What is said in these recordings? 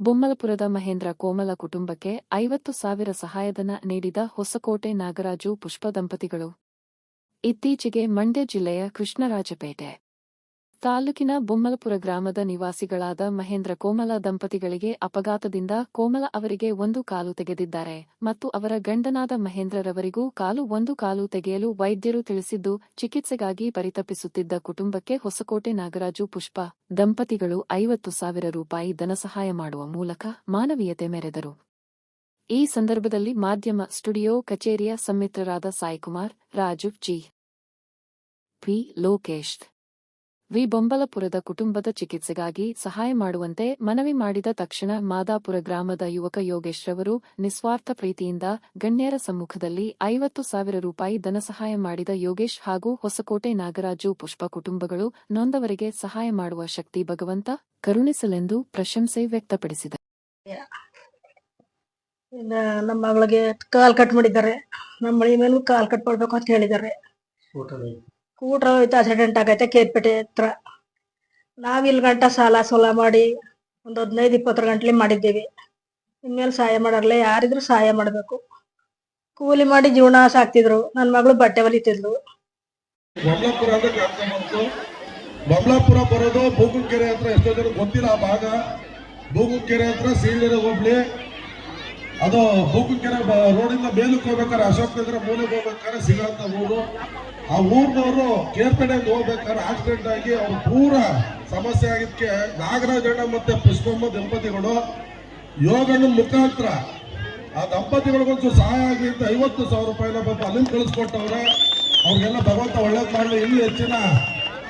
ಬೊಮ್ಮಲಪುರದ ಮಹೇಂದ್ರ ಕೋಮಲ ಕುಟುಂಬಕ್ಕೆ ಐವತ್ತು ಸಾವಿರ ಸಹಾಯಧನ ನೀಡಿದ ಹೊಸಕೋಟೆ ನಾಗರಾಜು ಪುಷ್ಪ ದಂಪತಿಗಳು ಇತ್ತೀಚೆಗೆ ಮಂಡ್ಯ ಜಿಲ್ಲೆಯ ಕೃಷ್ಣರಾಜಪೇಟೆ. ತಾಲೂಕಿನ ಬೊಮ್ಮಲಪುರ ಗ್ರಾಮದ ನಿವಾಸಿಗಳಾದ ಮಹೇಂದ್ರ ಕೋಮಲ ದಂಪತಿಗಳಿಗೆ ಅಪಘಾತದಿಂದ ಕೋಮಲ ಅವರಿಗೆ ಒಂದು ಕಾಲು ತೆಗೆದಿದ್ದಾರೆ ಮತ್ತು ಅವರ ಗಂಡನಾದ ಮಹೇಂದ್ರರವರಿಗೂ ಕಾಲು ಒಂದು ಕಾಲು ತೆಗೆಯಲು ವೈದ್ಯರು ತಿಳಿಸಿದ್ದು, ಚಿಕಿತ್ಸೆಗಾಗಿ ಪರಿತಪಿಸುತ್ತಿದ್ದ ಕುಟುಂಬಕ್ಕೆ ಹೊಸಕೋಟೆ ನಾಗರಾಜು ಪುಷ್ಪ, ದಂಪತಿಗಳು ಐವತ್ತು ಸಾವಿರ ರೂಪಾಯಿ ಧನಸಹಾಯ ಮಾಡುವ ಮೂಲಕ ಮಾನವೀಯತೆ ಮೆರೆದರು. ಈ ಸಂದರ್ಭದಲ್ಲಿ ಮಾಧ್ಯಮ ಸ್ಟುಡಿಯೋ ಕಚೇರಿಯ ಸಂಮಿತ್ರರಾದ Saikumar, Raju, G. P. Lokesh. V ಬೊಂಬಲಪುರದ ಕುಟುಂಬದ ಚಿಕಿತ್ಸೆಗಾಗಿ ಸಹಾಯ ಮಾಡುವಂತೆ ಮನವಿ ಮಾಡಿದ ತಕ್ಷಣ ಮಾದಾಪುರ ಗ್ರಾಮದ ಯುವಕ ಯೋಗೇಶ್ ರವರು ನಿಸ್ವಾರ್ಥ ಪ್ರೀತಿಯಿಂದ ಗಣ್ಯರ ಸಮ್ಮುಖದಲ್ಲಿ ಐವತ್ತು ಸಾವಿರ ರೂಪಾಯಿ ಧನಸಹಾಯ ಮಾಡಿದ ಯೋಗೇಶ್ ಹಾಗೂ ಹೊಸಕೋಟೆ ನಾಗರಾಜು ಪುಷ್ಪ ಕುಟುಂಬಗಳು ನೊಂದವರಿಗೆ ಸಹಾಯ ಮಾಡುವ ಶಕ್ತಿ ಭಗವಂತ ಕರುಣಿಸಲೆಂದು ಪ್ರಶಂಸೆ ವ್ಯಕ್ತಪಡಿಸಿದರು. ನಮ್ಮ ಮಗಳಿಗೆ ಕಾಲ್ ಕಟ್ ಮಾಡಿದ್ದಾರೆ. ನಮ್ಮ ಮಳಿ ಮೇಲೂ ಕಾಲ್ ಕಟ್ ಮಾಡ್ಬೇಕು ಅಂತ ಹೇಳಿದ್ದಾರೆ. ಕೂಟ್ರ ಹೋಯ್ತು ಆಕ್ಸಿಡೆಂಟ್ ಆಗೈತೆ ಕೇರ್ಪೇಟೆ ಹತ್ರ. ನಾವ್ ಇಲ್ಲಿ ಗಂಟ ಸಾಲ ಸೋಲ ಮಾಡಿ ಒಂದು ಹದಿನೈದು, ಇಪ್ಪತ್ತರ ಗಂಟ್ಲಿ ಮಾಡಿದ್ದೀವಿ. ಇನ್ಮೇಲೆ ಸಹಾಯ ಮಾಡಾರಲ್ಲ ಯಾರಿದ್ರು ಸಹಾಯ ಮಾಡಬೇಕು. ಕೂಲಿ ಮಾಡಿ ಜೀವನ ಸಾಕ್ತಿದ್ರು ನನ್ನ ಮಗಳು ಬಟ್ಟೆ ಹೊಲಿತಿದ್ಲು. ಬಬ್ಲಾಪುರ ಅಂತ ಬಂತು ಬಬ್ಲಾಪುರ ಬರೋದು ಬೂಗುಕೆರೆ ಹತ್ರ ಎಷ್ಟೋ ಜನ ಗೊತ್ತಿಲ್ಲ ಆ ಭಾಗ. ಬೂಗುಕೆರೆ ಹತ್ರ ಸೀಲ್ ಹೋಗ್ಲಿ. ಅದು ಬೂಗುಕೆರೆ ರೋಡಿಂದ ಮೇಲಕ್ಕೆ ಹೋಗ್ಬೇಕಾದ್ರೆ ಅಶೋಕ್ ನಗರ ಮೂಲೆಗೆ ಹೋಗ್ಬೇಕಾದ್ರೆ ಸಿಗೋಂಥ ಊರು. ಆ ಊರ್ನವರು ಕೇರ್ತಡೆ ಹೋಗ್ಬೇಕಾದ್ರೆ ಆಕ್ಸಿಡೆಂಟ್ ಆಗಿ ಅವ್ರು ಪೂರ ಸಮಸ್ಯೆ ಆಗಿದ್ದಕ್ಕೆ ನಾಗರಾಜಣ್ಣ ಮತ್ತೆ ಪುಷ್ಪಮ್ಮ ದಂಪತಿಗಳು. ಯೋಗನ ಮುಖಾಂತರ ಆ ದಂಪತಿಗಳಿಗೊಂದು ಸಹಾಯ ಆಗಲಿ ಅಂತ ಐವತ್ತು ಸಾವಿರ ರೂಪಾಯಿನ ಬಂದು ಅಲ್ಲಿಂದ ಕಳಿಸ್ಕೊಟ್ಟವ್ರೆ. ಅವ್ರಿಗೆಲ್ಲ ಭಗವಂತ ಒಳ್ಳೇದು ಮಾಡಲಿ, ಇನ್ನೂ ಹೆಚ್ಚಿನ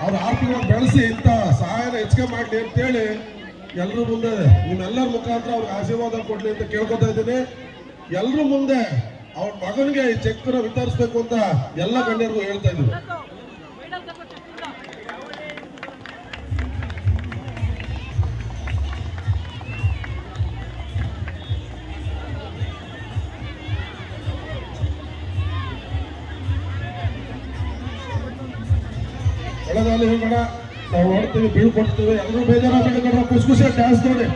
ಅವ್ರ ಆರ್ಥಿಕವಾಗಿ ಬೆಳೆಸಿ ಇಂಥ ಸಹಾಯನ ಹೆಚ್ಚಿಗೆ ಮಾಡಲಿ ಅಂತೇಳಿ ಎಲ್ಲರ ಮುಂದೆ ನಿಮ್ಮೆಲ್ಲರ ಮುಖಾಂತರ ಅವ್ರಿಗೆ ಆಶೀರ್ವಾದ ಕೊಡ್ಲಿ ಅಂತ ಕೇಳ್ಕೊತಾ ಇದ್ದೀನಿ. ಎಲ್ಲರ ಮುಂದೆ ಅವ್ರ ಮಗನಿಗೆ ಈ ಚೆಕ್ನ ವಿತರಿಸ್ಬೇಕು ಅಂತ ಎಲ್ಲ ಗಣ್ಯರಿಗೂ ಹೇಳ್ತಾ ಇದ್ದೀನಿ. ಒಳ್ಳೆದಾಗಲಿ ಹೋಗೋಣ ನಾವು ಬೀಳ್ಕೊಡ್ತೀವಿ ಎಲ್ಲರೂ ಖುಷಿ ಡ್ಯಾನ್ಸ್ ನೋಡಿ.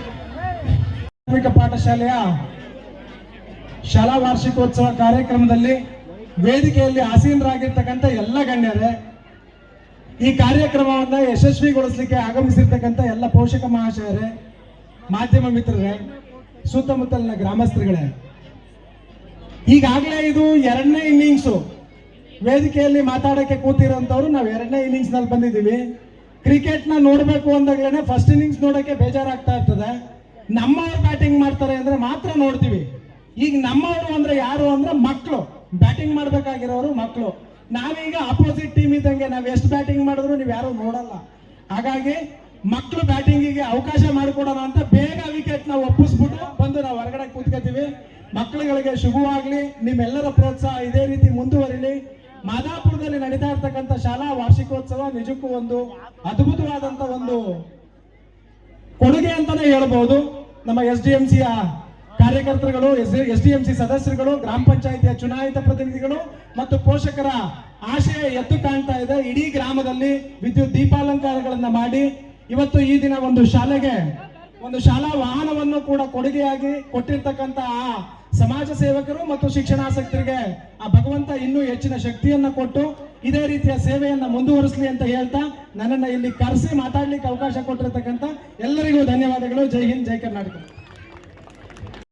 ಪ್ರಾಥಮಿಕ ಪಾಠಶಾಲೆಯ ಶಾಲಾ ವಾರ್ಷಿಕೋತ್ಸವ ಕಾರ್ಯಕ್ರಮದಲ್ಲಿ ವೇದಿಕೆಯಲ್ಲಿ ಆಸೀನರಾಗಿರ್ತಕ್ಕಂಥ ಎಲ್ಲ ಗಣ್ಯರೇ, ಈ ಕಾರ್ಯಕ್ರಮವನ್ನ ಯಶಸ್ವಿಗೊಳಿಸಲಿಕ್ಕೆ ಆಗಮಿಸಿರ್ತಕ್ಕಂಥ ಎಲ್ಲ ಪೋಷಕ ಮಹಾಶಯರೇ, ಮಾಧ್ಯಮ ಮಿತ್ರರೇ, ಸುತ್ತಮುತ್ತಲಿನ ಗ್ರಾಮಸ್ಥರುಗಳೇ, ಈಗಾಗಲೇ ಇದು ಎರಡನೇ ಇನ್ನಿಂಗ್ಸು ವೇದಿಕೆಯಲ್ಲಿ ಮಾತಾಡಕ್ಕೆ ಕೂತಿರೋಂಥವ್ರು ನಾವು ಎರಡನೇ ಇನ್ನಿಂಗ್ಸ್ನಲ್ಲಿ ಬಂದಿದ್ದೀವಿ. ಕ್ರಿಕೆಟ್ ನೋಡಬೇಕು ಅಂದಾಗ್ಲೇನೆ ಫಸ್ಟ್ ಇನ್ನಿಂಗ್ಸ್ ನೋಡಕ್ಕೆ ಬೇಜಾರಾಗ್ತಾ ಇರ್ತದೆ. ನಮ್ಮವ್ರು ಬ್ಯಾಟಿಂಗ್ ಮಾಡ್ತಾರೆ ಅಂದ್ರೆ ಮಾತ್ರ ನೋಡ್ತೀವಿ. ಈಗ ನಮ್ಮವರು ಅಂದ್ರೆ ಯಾರು ಅಂದ್ರೆ ಮಕ್ಕಳು ಬ್ಯಾಟಿಂಗ್ ಮಾಡಬೇಕಾಗಿರೋರು ಮಕ್ಕಳು ನಾವೀಗ ಅಪೋಸಿಟ್ ಟೀಮ್ ಇದ್ದಂಗೆ ನಾವು ಎಷ್ಟು ಬ್ಯಾಟಿಂಗ್ ಮಾಡಿದ್ರು ನೀವು ಯಾರು ನೋಡಲ್ಲ. ಹಾಗಾಗಿ ಮಕ್ಕಳು ಬ್ಯಾಟಿಂಗಿಗೆ ಅವಕಾಶ ಮಾಡಿಕೊಡೋಣ ಅಂತ ಬೇಗ ವಿಕೆಟ್ನ ಒಪ್ಪಿಸ್ಬಿಟ್ಟು ಬಂದು ನಾವು ಹೊರಗಡೆ ಕೂತ್ಕೋತೀವಿ. ಮಕ್ಕಳುಗಳಿಗೆ ಶುಭವಾಗಲಿ. ನಿಮ್ಮೆಲ್ಲರ ಪ್ರೋತ್ಸಾಹ ಇದೇ ರೀತಿ ಮುಂದುವರಿಲಿ. ಮಾದಾಪುರದಲ್ಲಿ ನಡೀತಾ ಇರ್ತಕ್ಕಂಥ ಶಾಲಾ ವಾರ್ಷಿಕೋತ್ಸವ ನಿಜಕ್ಕೂ ಒಂದು ಅದ್ಭುತವಾದಂತ ಒಂದು ಕೊಡುಗೆ ಅಂತಾನೆ ಹೇಳ್ಬಹುದು ನಮ್ಮ ಎಸ್ ಡಿ ಎಂ ಸಿಯ ಕಾರ್ಯಕರ್ತರುಗಳು, ಎಸ್ ಡಿ ಎಂ ಸಿ ಸದಸ್ಯರುಗಳು, ಗ್ರಾಮ ಪಂಚಾಯಿತಿಯ ಚುನಾಯಿತ ಪ್ರತಿನಿಧಿಗಳು ಮತ್ತು ಪೋಷಕರ ಆಶಯ ಎದ್ದು ಕಾಣ್ತಾ ಇದೆ. ಇಡೀ ಗ್ರಾಮದಲ್ಲಿ ವಿದ್ಯುತ್ ದೀಪಾಲಂಕಾರಗಳನ್ನ ಮಾಡಿ ಇವತ್ತು ಈ ದಿನ ಒಂದು ಶಾಲೆಗೆ, ಒಂದು ಶಾಲಾ ವಾಹನವನ್ನು ಕೂಡ ಕೊಡುಗೆಯಾಗಿ ಕೊಟ್ಟಿರ್ತಕ್ಕಂಥ ಆ ಸಮಾಜ ಸೇವಕರು ಮತ್ತು ಶಿಕ್ಷಣಾಸಕ್ತರಿಗೆ ಆ ಭಗವಂತ ಇನ್ನೂ ಹೆಚ್ಚಿನ ಶಕ್ತಿಯನ್ನ ಕೊಟ್ಟು ಇದೇ ರೀತಿಯ ಸೇವೆಯನ್ನ ಮುಂದುವರಿಸಲಿ ಅಂತ ಹೇಳ್ತಾ ನನ್ನನ್ನ ಇಲ್ಲಿ ಕರೆಸಿ ಮಾತಾಡ್ಲಿಕ್ಕೆ ಅವಕಾಶ ಕೊಟ್ಟಿರ್ತಕ್ಕಂಥ ಎಲ್ಲರಿಗೂ ಧನ್ಯವಾದಗಳು. ಜೈ ಹಿಂದ್, ಜೈ ಕರ್ನಾಟಕ.